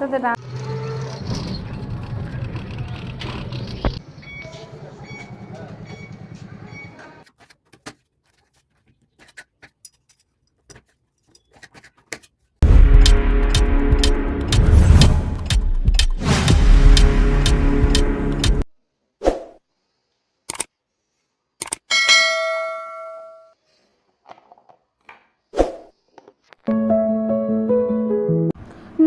박스들아. thank you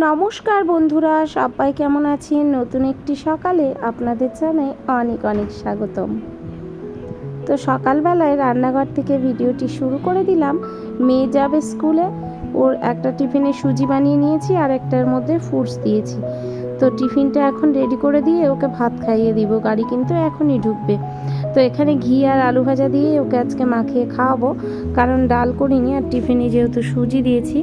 নমস্কার বন্ধুরা, সবাই কেমন আছেন? নতুন একটি সকালে আপনাদের জানাই অনেক অনেক স্বাগতম। তো সকালবেলায় রান্নাঘর থেকে ভিডিওটি শুরু করে দিলাম। মেয়ে যাবে স্কুলে ওর একটা টিফিনে সুজি বানিয়ে নিয়েছি আর একটার মধ্যে ফ্রুটস দিয়েছি। তো টিফিনটা এখন রেডি করে দিয়ে ওকে ভাত খাইয়ে দিব, গাড়ি কিন্তু এখনই ঢুকবে। তো এখানে ঘি আর আলু ভাজা দিয়ে ওকে আজকে মাখিয়ে খাওয়াবো, কারণ ডাল করিনি আর টিফিনে যেহেতু সুজি দিয়েছি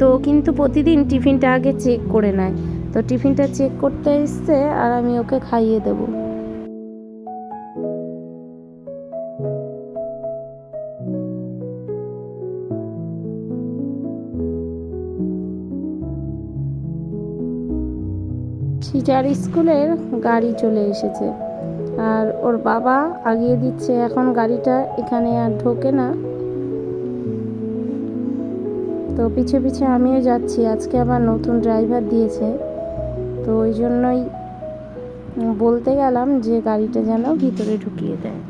তো কিন্তু প্রতিদিন টিফিনটা আগে চেক করে নেয়। তো টিফিনটা চেক করতে এসছে আর আমি ওকে খাইয়ে দেব। টিচার স্কুলের গাড়ি চলে এসেছে। আর ওর বাবা আগিয়ে দিচ্ছে, এখন গাড়িটা এখানে আর ঢোকে না। তো পিছে পিছে আমিও যাচ্ছি। আজকে আবার নতুন ড্রাইভার দিয়েছে। তো ওই জন্যই বলতে গেলাম যে গাড়িটা যেন ভিতরে ঢুকিয়ে দেয়।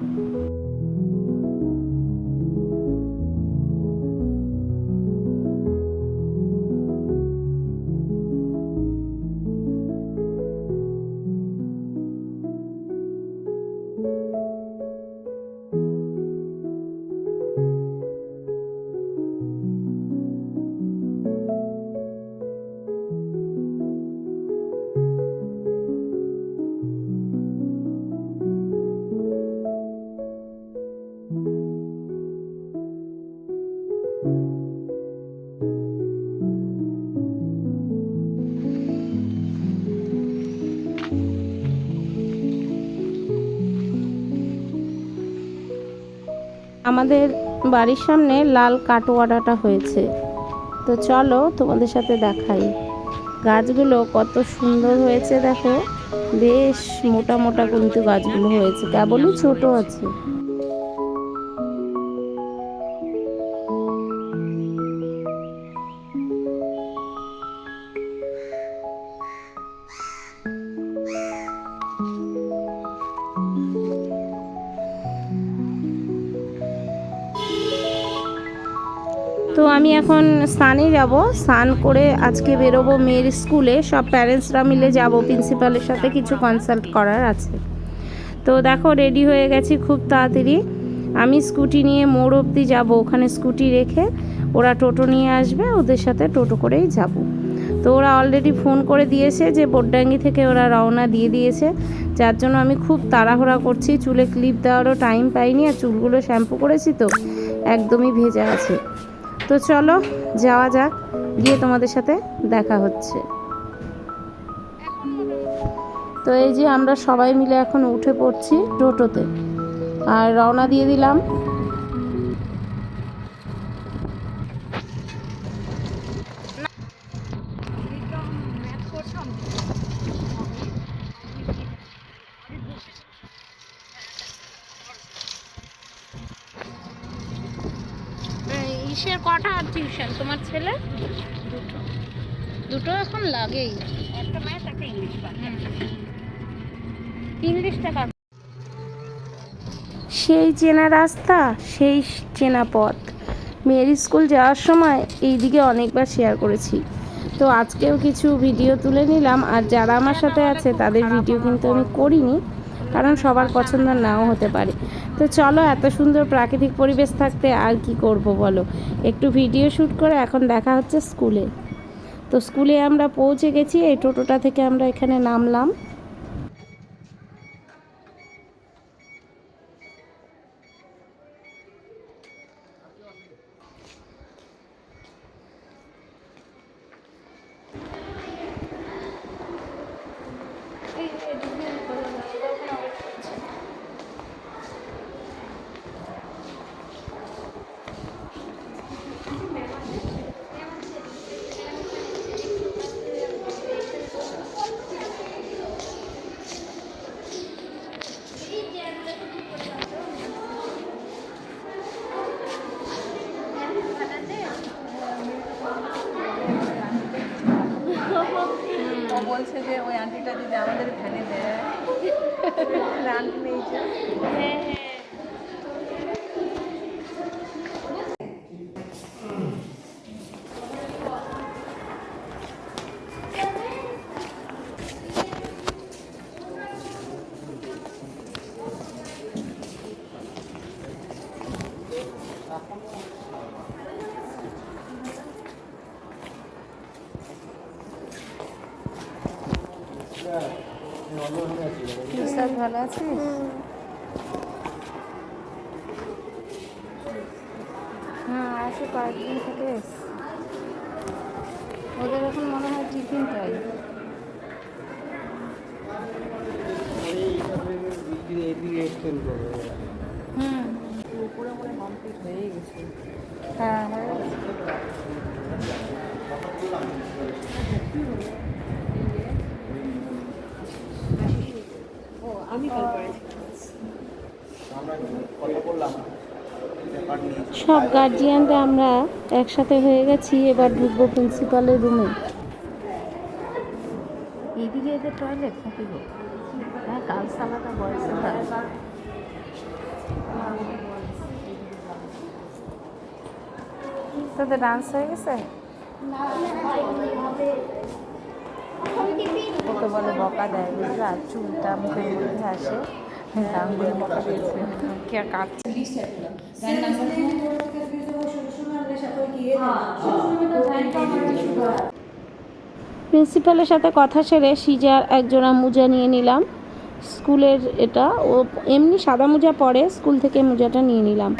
আমাদের বাড়ির সামনে লাল কাটোয়াটা হয়েছে। তো চলো তোমাদের সাথে দেখাই। গাছগুলো কত সুন্দর হয়েছে দেখো। বেশ মোটা মোটা কিন্তু গাছগুলো হয়েছে। কেবলই ছোট আছে। তো আমি এখন স্নানে যাব। স্নান করে আজকে বেরোবো মেয়ের স্কুলে। সব প্যারেন্টসরা মিলে যাব। প্রিন্সিপালের সাথে কিছু কনসাল্ট করার আছে। তো দেখো রেডি হয়ে গেছি খুব তাড়াতাড়ি। আমি স্কুটি নিয়ে মোড় অবধি যাব। ওখানে স্কুটি রেখে ওরা টোটো নিয়ে আসবে। ওদের সাথে টোটো করেই যাব। তো ওরা অলরেডি ফোন করে দিয়েছে যে বোডডাঙ্গি থেকে ওরা রওনা দিয়ে দিয়েছে। যার জন্য আমি খুব তাড়াহুড়া করছি। চুলে ক্লিপ দেওয়ারও টাইম পাইনি আর চুলগুলো শ্যাম্পু করেছি তো। একদমই ভেজা আছে। তো চলো, যাওয়া যাক, গিয়ে তোমাদের সাথে দেখা হচ্ছে। তো এই যে আমরা সবাই মিলে এখন উঠে পড়ছি টোটোতে। আর রওনা দিয়ে দিলাম ইসের কটা টিউশন তোমার ছেলে? দুটো। দুটো এখন লাগেই। একটা ম্যাথ একটা ইংলিশ পারে ইংলিশ টাকা সেই চেনা রাস্তা সেই চেনা পথ। মেয়ের স্কুল যাওয়ার সময় এই দিকে অনেকবার শেয়ার করেছি। তো আজকেও কিছু ভিডিও তুলে নিলাম। আর যারা আমার সাথে আছে তাদের ভিডিও কিন্তু আমি করিনি। কারণ সবার পছন্দ নাও হতে পারে। তো চলো, এত সুন্দর প্রাকৃতিক পরিবেশ থাকতে আর কি করব বলো? একটু ভিডিও শ্যুট করে এখন দেখা হচ্ছে স্কুলে। তো স্কুলে আমরা পৌঁছে গেছি, এই টোটোটা থেকে আমরা এখানে নামলাম। যে ওই আন্টিটা যদি আমাদের ভ্যানে দেয় আন্টি নেই হ্যাঁ হ্যাঁ। তুষার ভালো আছিস হ্যাঁ আসে কয়েকদিন থেকে। এস। ওদের এখন মনে হয় টিফিন টাইম হুম হ্যাঁ সব গার্জিয়ানরা আমরা একসাথে হয়ে গেছি এবার ঢুকবো প্রিন্সিপালের রুমে এদিকে এদের টয়লেট নাকি গো হ্যাঁ গার্লস আলাদা বয়েস আলাদা তোদের ডান্স হয়ে গেছে? ওকে বলে বকা দেয় বুঝলা? চুলটা মুখের মধ্যে আসে। গাঙ্গুলি বকা দিয়েছে। কে আর কাটছে? প্রিন্সিপালের সাথে কথা সেরে সিজার একজোড়া মোজা নিয়ে নিলাম। স্কুলের এটা ও এমনি সাদা মোজা পরে স্কুল থেকে মোজাটা নিয়ে নিলাম।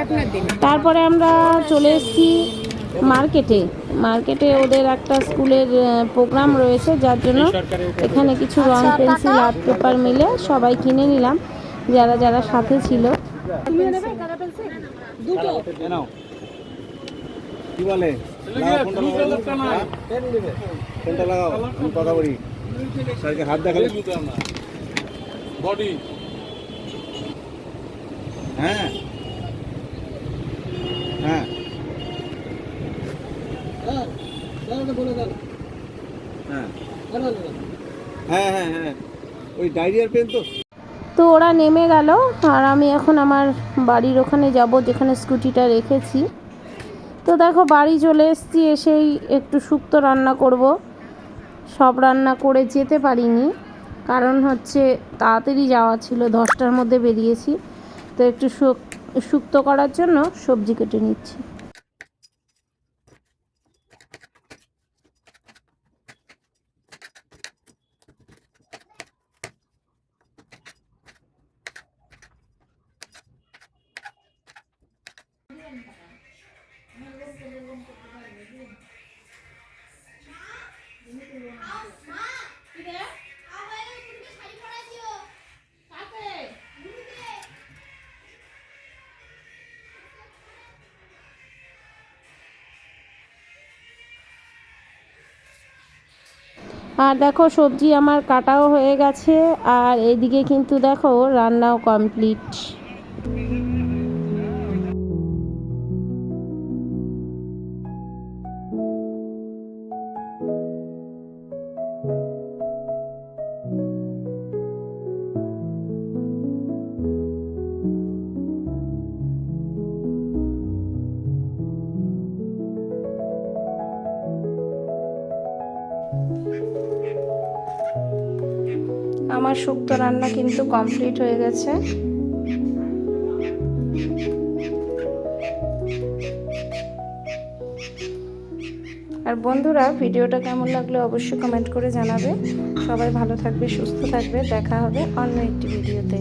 তারপরে আমরা চলে এসেছি মার্কেটে। মার্কেটে ওদের একটা স্কুলের প্রোগ্রাম রয়েছে যার জন্য এখানে কিছু রং পেন্সিল আর্ট পেপার মিলে সবাই কিনে নিলাম যারা যারা সাথে ছিল। কি বলে? লাগাও, লাগাও। ফোনটা লাগাও আমি কথা বলি। স্যারকে হাত দেখালে? বডি। হ্যাঁ। হ্যাঁ। হ্যাঁ হ্যাঁ হ্যাঁ। ওই ডায়রিয়ার পেন তো। তো ওরা নেমে গেল আর আমি এখন আমার বাড়ির ওখানে যাব যেখানে স্কুটিটা রেখেছি। তো দেখো বাড়ি চলে এসেছি এসেই একটু শুক্তো রান্না করব। সব রান্না করে যেতে পারিনি কারণ হচ্ছে তাড়াতাড়ি যাওয়া ছিল দশটার মধ্যে বেরিয়েছি। তো একটু শুক্তো করার জন্য সবজি কেটে নিচ্ছি। আর দেখো সবজি আমার কাটাও হয়ে গেছে। আর এদিকে কিন্তু দেখো রান্নাও কমপ্লিট আমার শুক্তো রান্না কিন্তু কমপ্লিট হয়ে গেছে। আর বন্ধুরা, ভিডিওটা কেমন লাগলে অবশ্যই কমেন্ট করে জানাবে। সবাই ভালো থাকবে, সুস্থ থাকবে। দেখা হবে অন্য একটি ভিডিওতে।